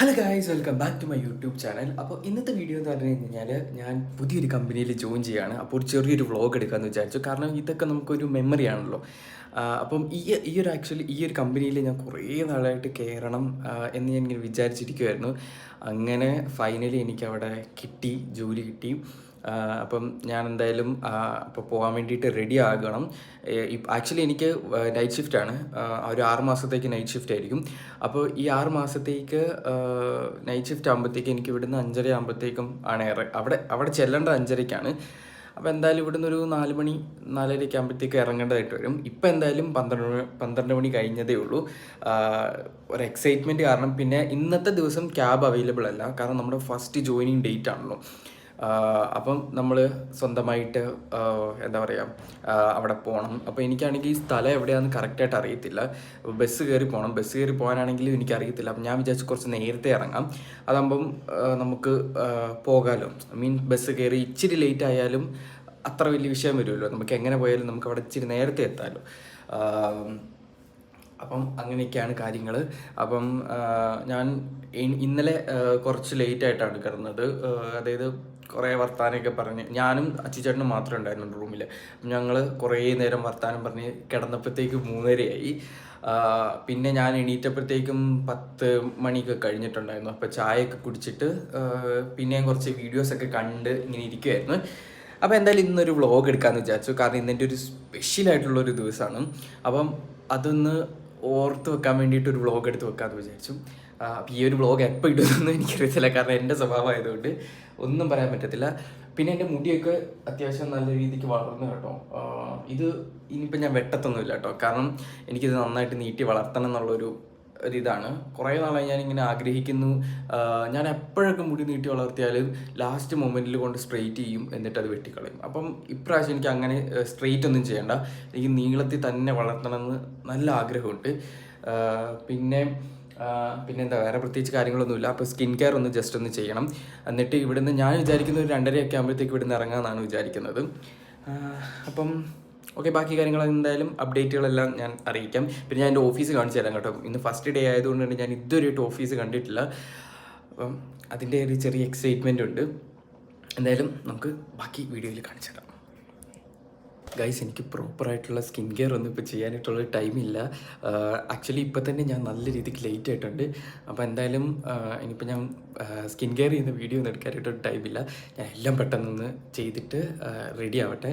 Hello guys welcome back to my YouTube channel അപ്പോൾ ഇന്നത്തെ video എന്ന് പറഞ്ഞു കഴിഞ്ഞാൽ ഞാൻ പുതിയൊരു കമ്പനിയിൽ ജോയിൻ ചെയ്യുകയാണ് അപ്പോൾ ഒരു ചെറിയൊരു വ്ളോഗ് എടുക്കാമെന്ന് വിചാരിച്ചു. കാരണം ഇതൊക്കെ നമുക്കൊരു മെമ്മറി ആണല്ലോ. അപ്പം ഈ ഈ ഒരു ആക്ച്വലി ഈ ഒരു കമ്പനിയിൽ ഞാൻ കുറേ നാളായിട്ട് കയറണം എന്ന് ഞാൻ ഇങ്ങനെ വിചാരിച്ചിരിക്കുമായിരുന്നു അങ്ങനെ ഫൈനലി എനിക്ക് അവിടെ കിട്ടി ജോലി കിട്ടി. അപ്പം ഞാൻ എന്തായാലും അപ്പോൾ പോകാൻ വേണ്ടിയിട്ട് റെഡി ആകണം. ആക്ച്വലി എനിക്ക് നൈറ്റ് ഷിഫ്റ്റ് ആണ്. ഒരു ആറ് മാസത്തേക്ക് നൈറ്റ് ഷിഫ്റ്റ് ആയിരിക്കും. അപ്പോൾ ഈ ആറ് മാസത്തേക്ക് നൈറ്റ് ഷിഫ്റ്റ് ആകുമ്പോഴത്തേക്ക് എനിക്ക് ഇവിടുന്ന് അഞ്ചര ആകുമ്പോഴത്തേക്കും ആണ് അവിടെ അവിടെ ചെല്ലേണ്ടത് അഞ്ചരയ്ക്കാണ് അപ്പോൾ എന്തായാലും ഇവിടുന്ന് ഒരു നാല് മണി നാലരയ്ക്ക് ആകുമ്പോഴത്തേക്ക് ഇറങ്ങേണ്ടതായിട്ട് വരും. ഇപ്പം എന്തായാലും പന്ത്രണ്ട് മണി പന്ത്രണ്ട് മണി കഴിഞ്ഞതേ ഉള്ളൂ. ഒരു എക്സൈറ്റ്മെന്റ് കാരണം പിന്നെ ഇന്നത്തെ ദിവസം ക്യാബ് അവൈലബിൾ അല്ല. കാരണം നമ്മുടെ ഫസ്റ്റ് ജോയിനിങ് ഡേറ്റ് ആണല്ലോ. അപ്പം നമ്മൾ സ്വന്തമായിട്ട് എന്താ പറയുക അവിടെ പോകണം അപ്പോൾ എനിക്കാണെങ്കിൽ ഈ സ്ഥലം എവിടെയാണെന്ന് കറക്റ്റായിട്ട് അറിയത്തില്ല. ബസ് കയറി പോകണം ബസ് കയറി പോകാനാണെങ്കിലും എനിക്കറിയത്തില്ല. അപ്പം ഞാൻ വിചാരിച്ചു കുറച്ച് നേരത്തെ ഇറങ്ങാം. അതാകുമ്പം നമുക്ക് പോകാമല്ലോ മീൻ ബസ് കയറി ഇച്ചിരി ലേറ്റ് ആയാലും അത്ര വലിയ വിഷയം വരുമല്ലോ. നമുക്ക് എങ്ങനെ പോയാലും നമുക്ക് അവിടെ ഇച്ചിരി നേരത്തെ എത്താമല്ലോ അപ്പം അങ്ങനെയൊക്കെയാണ് കാര്യങ്ങൾ അപ്പം ഞാൻ ഇന്നലെ കുറച്ച് ലേറ്റ് ആയിട്ടാണ് കിടന്നത്. അതായത് കുറേ വർത്താനമൊക്കെ പറഞ്ഞ് ഞാനും അച്ചിച്ചേട്ടനും മാത്രമേ ഉണ്ടായിരുന്നു റൂമിൽ ഞങ്ങൾ കുറേ നേരം വർത്താനം പറഞ്ഞ് കിടന്നപ്പോഴത്തേക്ക് മൂന്നരയായി. പിന്നെ ഞാൻ എണീറ്റപ്പോഴത്തേക്കും പത്ത് മണിയൊക്കെ കഴിഞ്ഞിട്ടുണ്ടായിരുന്നു. അപ്പോൾ ചായയൊക്കെ കുടിച്ചിട്ട് പിന്നെ പിന്നെയും കുറച്ച് വീഡിയോസൊക്കെ കണ്ട് ഇങ്ങനെ ഇരിക്കുമായിരുന്നു അപ്പോൾ എന്തായാലും ഇന്നൊരു വ്ളോഗ് എടുക്കാമെന്ന് വിചാരിച്ചു. കാരണം ഇന്നെന്റെ ഒരു സ്പെഷ്യലായിട്ടുള്ളൊരു ദിവസമാണ്. അപ്പം അതൊന്ന് ഓർത്ത് വെക്കാൻ വേണ്ടിയിട്ട് ഒരു വ്ളോഗ് എടുത്ത് വെക്കാമെന്ന് വിചാരിച്ചു. അപ്പം അപ്പോൾ ഈ ഒരു വ്ളോഗ് എപ്പോൾ ഇടുന്നതെന്ന് എനിക്കറിയത്തില്ല. കാരണം എന്റെ സ്വഭാവമായതുകൊണ്ട് ഒന്നും പറയാൻ പറ്റത്തില്ല. പിന്നെ എന്റെ മുടിയൊക്കെ അത്യാവശ്യം നല്ല രീതിക്ക് വളർന്നു കേട്ടോ. ഇത് ഇനിയിപ്പോൾ ഞാൻ വെട്ടത്തൊന്നുമില്ല കേട്ടോ. കാരണം എനിക്കിത് നന്നായിട്ട് നീട്ടി വളർത്തണം എന്നുള്ളൊരു ഒരിതാണ് കുറേ നാളായി ഞാൻ ഇങ്ങനെ ആഗ്രഹിക്കുന്നു ഞാൻ എപ്പോഴൊക്കെ മുടി നീട്ടി വളർത്തിയാലും ലാസ്റ്റ് മൊമെന്റിൽ കൊണ്ട് സ്ട്രെയിറ്റ് ചെയ്യും എന്നിട്ട് അത് വെട്ടിക്കളയും. അപ്പം ഇപ്രാവശ്യം എനിക്ക് അങ്ങനെ സ്ട്രെയിറ്റ് ഒന്നും ചെയ്യണ്ട. എനിക്ക് നീളത്തിൽ തന്നെ വളർത്തണമെന്ന് നല്ല ആഗ്രഹമുണ്ട്. പിന്നെ പിന്നെന്താ വേറെ പ്രത്യേകിച്ച് കാര്യങ്ങളൊന്നുമില്ല. അപ്പോൾ സ്കിൻ കെയർ ഒന്ന് ജസ്റ്റ് ഒന്ന് ചെയ്യണം. എന്നിട്ട് ഇവിടുന്ന് ഞാൻ വിചാരിക്കുന്ന ഒരു രണ്ടരയൊക്കെ ആകുമ്പോഴത്തേക്ക് ഇവിടുന്ന് ഇറങ്ങാമെന്നാണ് വിചാരിക്കുന്നത്. അപ്പം ഓക്കെ ബാക്കി കാര്യങ്ങൾ എന്തായാലും അപ്ഡേറ്റുകളെല്ലാം ഞാൻ അറിയിക്കാം. പിന്നെ ഞാൻ എന്റെ ഓഫീസ് കാണിച്ചു തരാം കേട്ടോ. ഇന്ന് ഫസ്റ്റ് ഡേ ആയതുകൊണ്ട് തന്നെ ഞാൻ ഇതുവരെയായിട്ട് ഓഫീസ് കണ്ടിട്ടില്ല. അപ്പം അതിന്റെ ഒരു ചെറിയ എക്സൈറ്റ്മെന്റ് ഉണ്ട്. എന്തായാലും നമുക്ക് ബാക്കി വീഡിയോയിൽ കാണിച്ചു തരാം. ഗൈസ് എനിക്ക് പ്രോപ്പറായിട്ടുള്ള സ്കിൻ കെയർ ഒന്നും ഇപ്പോൾ ചെയ്യാനായിട്ടുള്ള ടൈമില്ല ആക്ച്വലി ഇപ്പോൾ തന്നെ ഞാൻ നല്ല രീതിക്ക് ലേറ്റ് ആയിട്ടുണ്ട്. അപ്പോൾ എന്തായാലും ഇനിയിപ്പോൾ ഞാൻ സ്കിൻ കെയർ ചെയ്യുന്ന വീഡിയോ ഒന്നും എടുക്കാനായിട്ട് ടൈമില്ല ഞാൻ എല്ലാം പെട്ടെന്നൊന്ന് ചെയ്തിട്ട് റെഡി ആവട്ടെ.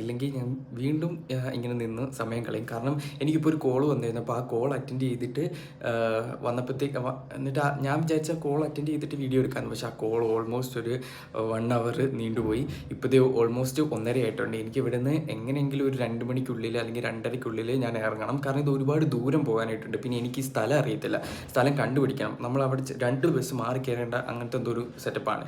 ഇല്ലെങ്കിൽ ഞാൻ വീണ്ടും ഇങ്ങനെ നിന്ന് സമയം കളയും. കാരണം എനിക്കിപ്പോൾ ഒരു കോൾ വന്നിരുന്നു. അപ്പോൾ ആ കോൾ അറ്റൻഡ് ചെയ്തിട്ട് വന്നപ്പോഴത്തേക്ക് എന്നിട്ട് ഞാൻ വിചാരിച്ച കോൾ അറ്റൻഡ് ചെയ്തിട്ട് വീഡിയോ എടുക്കാൻ പക്ഷേ ആ കോൾ ഓൾമോസ്റ്റ് ഒരു വൺ അവർ നീണ്ടുപോയി. ഇപ്പോഴത്തെ ഓൾമോസ്റ്റ് ഒന്നര ആയിട്ടുണ്ട് എനിക്ക് നിന്ന് എങ്ങനെയെങ്കിലും ഒരു രണ്ട് മണിക്കുള്ളിൽ അല്ലെങ്കിൽ രണ്ടരയ്ക്കുള്ളിൽ ഞാൻ ഇറങ്ങണം. കാരണം ഇത് ഒരുപാട് ദൂരം പോകാനായിട്ടുണ്ട്. പിന്നെ എനിക്ക് ഈ സ്ഥലം അറിയത്തില്ല. സ്ഥലം കണ്ടുപിടിക്കണം. നമ്മൾ അവിടെ രണ്ട് ബസ് മാറി കയറേണ്ട അങ്ങനത്തെ എന്തോ ഒരു സെറ്റപ്പാണ്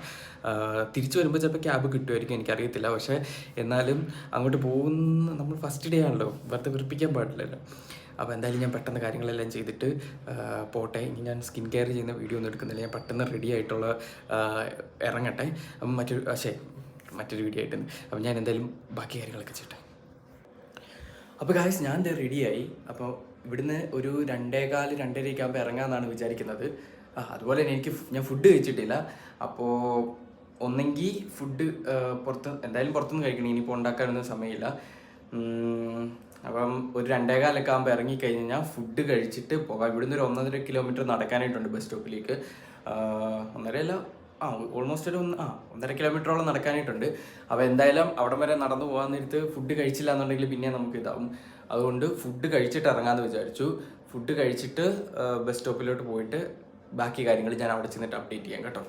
തിരിച്ചു വരുമ്പോൾ ചിലപ്പോൾ ക്യാബ് കിട്ടുമായിരിക്കും എനിക്കറിയത്തില്ല. പക്ഷേ എന്നാലും അങ്ങോട്ട് പോകുന്ന നമ്മൾ ഫസ്റ്റ് ഡേ ആണല്ലോ. വെറുതെ വെറുപ്പിക്കാൻ പാടില്ലല്ലോ. അപ്പോൾ എന്തായാലും ഞാൻ പെട്ടെന്ന് കാര്യങ്ങളെല്ലാം ചെയ്തിട്ട് പോട്ടെ. ഇനി ഞാൻ സ്കിൻ കെയർ ചെയ്യുന്ന വീഡിയോ ഒന്നും എടുക്കുന്നില്ല. ഞാൻ പെട്ടെന്ന് റെഡി ആയിട്ടുള്ള ഇറങ്ങട്ടെ. മറ്റൊരു പക്ഷേ മറ്റൊരു വീഡിയോ ആയിട്ട് അപ്പം ഞാൻ എന്തായാലും ബാക്കി കാര്യങ്ങളൊക്കെ ചെയ്യട്ടെ. അപ്പോൾ ഗായ്സ് ഞാൻ ദേ റെഡിയായി അപ്പോൾ ഇവിടുന്ന് ഒരു രണ്ടേകാൽ രണ്ടരയൊക്കെ ആകുമ്പോൾ ഇറങ്ങാമെന്നാണ് വിചാരിക്കുന്നത്. ആ അതുപോലെ തന്നെ എനിക്ക് ഞാൻ ഫുഡ് കഴിച്ചിട്ടില്ല. അപ്പോൾ ഒന്നെങ്കിൽ ഫുഡ് പുറത്ത് എന്തായാലും പുറത്തുനിന്ന് കഴിക്കണം. ഇനിയിപ്പോൾ ഉണ്ടാക്കാനൊന്നും സമയമില്ല. അപ്പം ഒരു രണ്ടേകാലൊക്കെ ആകുമ്പോൾ ഇറങ്ങിക്കഴിഞ്ഞ് കഴിഞ്ഞാൽ ഫുഡ് കഴിച്ചിട്ട് പോകാം. ഇവിടുന്ന് ഒരു ഒന്നര കിലോമീറ്റർ നടക്കാനായിട്ടുണ്ട് ബസ് സ്റ്റോപ്പിലേക്ക് ഒന്നരയല്ല ആ ഓൾമോസ്റ്റ് ഒരു ഒന്ന് ആ ഒന്നര കിലോമീറ്ററോളം നടക്കാനായിട്ടുണ്ട്. അപ്പോൾ എന്തായാലും അവിടം വരെ നടന്നു പോകാൻ നേരത്ത് ഫുഡ് കഴിച്ചില്ല എന്നുണ്ടെങ്കിൽ പിന്നെ നമുക്ക് ഇതാവും. അതുകൊണ്ട് ഫുഡ് കഴിച്ചിട്ട് ഇറങ്ങാമെന്ന് വിചാരിച്ചു. ഫുഡ് കഴിച്ചിട്ട് ബസ് സ്റ്റോപ്പിലോട്ട് പോയിട്ട് ബാക്കി കാര്യങ്ങൾ ഞാൻ അവിടെ ചെന്നിട്ട് അപ്ഡേറ്റ് ചെയ്യാം കേട്ടോ.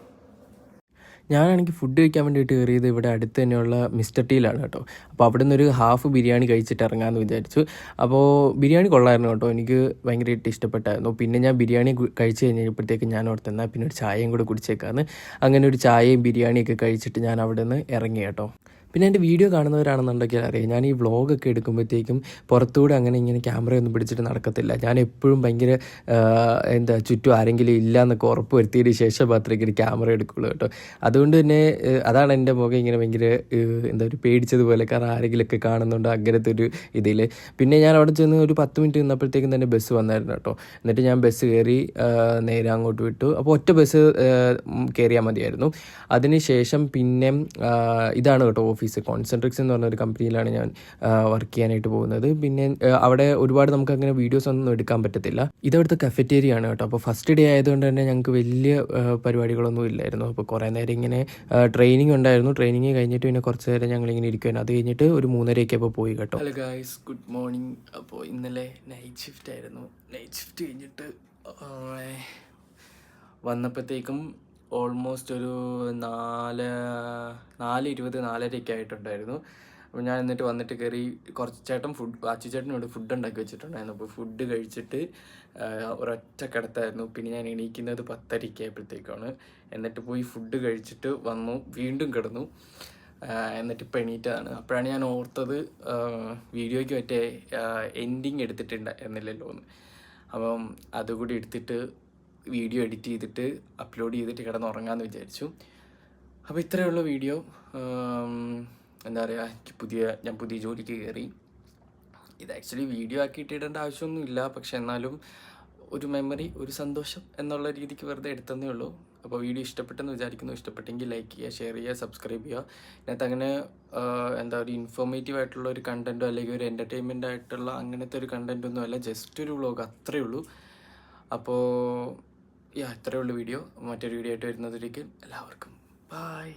ഞാനാണെങ്കിൽ ഫുഡ് കഴിക്കാൻ വേണ്ടിയിട്ട് കയറിയത് ഇവിടെ അടുത്ത് തന്നെയുള്ള മിസ്റ്റർ ടീലാണ് കേട്ടോ. അപ്പോൾ അവിടെ നിന്നൊരു ഹാഫ് ബിരിയാണി കഴിച്ചിട്ട് ഇറങ്ങാമെന്ന് വിചാരിച്ചു. അപ്പോൾ ബിരിയാണി കൊള്ളായിരുന്നു കേട്ടോ. എനിക്ക് ഭയങ്കരമായിട്ട് ഇഷ്ടപ്പെട്ടായിരുന്നു. പിന്നെ ഞാൻ ബിരിയാണി കഴിച്ച് കഴിഞ്ഞപ്പോഴത്തേക്ക് ഞാൻ അവിടെ തന്നാൽ പിന്നെ ഒരു ചായയും കൂടെ കുടിച്ചേക്കാന്ന്. അങ്ങനെ ഒരു ചായയും ബിരിയാണിയൊക്കെ കഴിച്ചിട്ട് ഞാൻ അവിടെ നിന്ന് ഇറങ്ങി കേട്ടോ. പിന്നെ എന്റെ വീഡിയോ കാണുന്നവരാണെന്നുണ്ടെങ്കിൽ അറിയാം ഞാൻ ഈ വ്ളോഗൊക്കെ എടുക്കുമ്പോഴത്തേക്കും പുറത്തൂടെ അങ്ങനെ ഇങ്ങനെ ക്യാമറയൊന്നും പിടിച്ചിട്ട് നടക്കത്തില്ല. ഞാൻ എപ്പോഴും ഭയങ്കര എന്താ ചുറ്റും ആരെങ്കിലും ഇല്ല എന്നൊക്കെ ഉറപ്പ് വരുത്തിയതിന് ശേഷം മാത്രമേ ഇങ്ങനെ ക്യാമറ എടുക്കുള്ളൂ കേട്ടോ. അതുകൊണ്ട് തന്നെ അതാണ് എന്റെ മുഖം ഇങ്ങനെ ഭയങ്കര എന്താ ഒരു പേടിച്ചതുപോലെ. കാരണം ആരെങ്കിലുമൊക്കെ കാണുന്നുണ്ട് അങ്ങനത്തെ ഒരു ഇതിൽ പിന്നെ ഞാൻ അവിടെ ചെന്ന് ഒരു പത്ത് മിനിറ്റ് നിന്നപ്പോഴത്തേക്കും തന്നെ ബസ് വന്നായിരുന്നു കേട്ടോ. എന്നിട്ട് ഞാൻ ബസ് കയറി നേരെ അങ്ങോട്ട് വിട്ടു. അപ്പോൾ ഒറ്റ ബസ് കയറിയാൽ മതിയായിരുന്നു. അതിന് ശേഷം പിന്നെ ഇതാണ് കേട്ടോ ഓഫീസ്. കോൺസെൻട്രിക്സ് എന്ന് പറഞ്ഞ ഒരു കമ്പനിയിലാണ് ഞാൻ വർക്ക് ചെയ്യാനായിട്ട് പോകുന്നത്. പിന്നെ അവിടെ ഒരുപാട് നമുക്ക് അങ്ങനെ വീഡിയോസ് ഒന്നും എടുക്കാൻ പറ്റത്തില്ല. ഇതവിടുത്തെ കഫറ്റേരിയ ആണ് കേട്ടോ. അപ്പോൾ ഫസ്റ്റ് ഡേ ആയതുകൊണ്ട് തന്നെ ഞങ്ങൾക്ക് വലിയ പരിപാടികളൊന്നും ഇല്ലായിരുന്നു. അപ്പോൾ കുറേ നേരം ഇങ്ങനെ ട്രെയിനിങ് ഉണ്ടായിരുന്നു. ട്രെയിനിങ് കഴിഞ്ഞിട്ട് പിന്നെ കുറച്ച് നേരം ഞങ്ങൾ ഇങ്ങനെ ഇരിക്കുമായിരുന്നു അത് കഴിഞ്ഞിട്ട് ഒരു മൂന്നരയൊക്കെ അപ്പോൾ പോയി കേട്ടോ. ഹലോ ഗായ്സ് ഗുഡ് മോർണിംഗ് അപ്പോൾ ഇന്നലെ നൈറ്റ് ഷിഫ്റ്റ് ആയിരുന്നു. നൈറ്റ് ഷിഫ്റ്റ് കഴിഞ്ഞിട്ട് വന്നപ്പോഴത്തേക്കും ഓൾമോസ്റ്റ് ഒരു നാല് നാല് ഇരുപത് നാലരയൊക്കെ ആയിട്ടുണ്ടായിരുന്നു. അപ്പോൾ ഞാൻ എന്നിട്ട് വന്നിട്ട് കയറി കുറച്ച് ചേട്ടൻ ഫുഡ് അച്ചു ചേട്ടനോട് ഫുഡ് ഉണ്ടാക്കി വെച്ചിട്ടുണ്ടായിരുന്നു. അപ്പോൾ ഫുഡ് കഴിച്ചിട്ട് ഒരൊറ്റ കിടത്തായിരുന്നു. പിന്നെ ഞാൻ എണീക്കുന്നത് പത്തരയ്ക്ക് ആയപ്പോഴത്തേക്കാണ്. എന്നിട്ട് പോയി ഫുഡ് കഴിച്ചിട്ട് വന്നു. വീണ്ടും കിടന്നു. എന്നിട്ട് ഇപ്പം എണീറ്റതാണ്. അപ്പോഴാണ് ഞാൻ ഓർത്തത് വീഡിയോയ്ക്ക് മറ്റേ എൻഡിങ് എടുത്തിട്ടുണ്ടായിരുന്നില്ലല്ലോ എന്ന് അപ്പം അതുകൂടി എടുത്തിട്ട് വീഡിയോ എഡിറ്റ് ചെയ്തിട്ട് അപ്ലോഡ് ചെയ്തിട്ട് കിടന്നുറങ്ങാമെന്ന് വിചാരിച്ചു. അപ്പോൾ ഇത്രയുള്ള വീഡിയോ. എന്താ പറയുക എനിക്ക് പുതിയ ഞാൻ പുതിയ ജോലിക്ക് കയറി ഇത് ആക്ച്വലി വീഡിയോ ആക്കിയിട്ട് ഇടേണ്ട ആവശ്യമൊന്നുമില്ല. പക്ഷേ എന്നാലും ഒരു മെമ്മറി ഒരു സന്തോഷം എന്നുള്ള രീതിക്ക് വെറുതെ എടുത്തതേ ഉള്ളൂ. അപ്പോൾ വീഡിയോ ഇഷ്ടപ്പെട്ടെന്ന് വിചാരിക്കുന്നു. ഇഷ്ടപ്പെട്ടെങ്കിൽ ലൈക്ക് ചെയ്യുക ഷെയർ ചെയ്യുക സബ്സ്ക്രൈബ് ചെയ്യുക. ഇതിനകത്ത് അങ്ങനെ എന്താ ഒരു ഇൻഫോർമേറ്റീവ് ആയിട്ടുള്ള ഒരു കണ്ടന്റോ അല്ലെങ്കിൽ ഒരു എന്റർടൈൻമെന്റ് ആയിട്ടുള്ള അങ്ങനത്തെ ഒരു കണ്ടന്റൊന്നും അല്ല ജസ്റ്റ് ഒരു വ്ളോഗ് അത്രയേ ഉള്ളൂ. അപ്പോൾ യാ ഇത്രയേ വീഡിയോ മറ്റൊരു വീഡിയോ ആയിട്ട് വരുന്നതിലേക്ക് എല്ലാവർക്കും ബായ്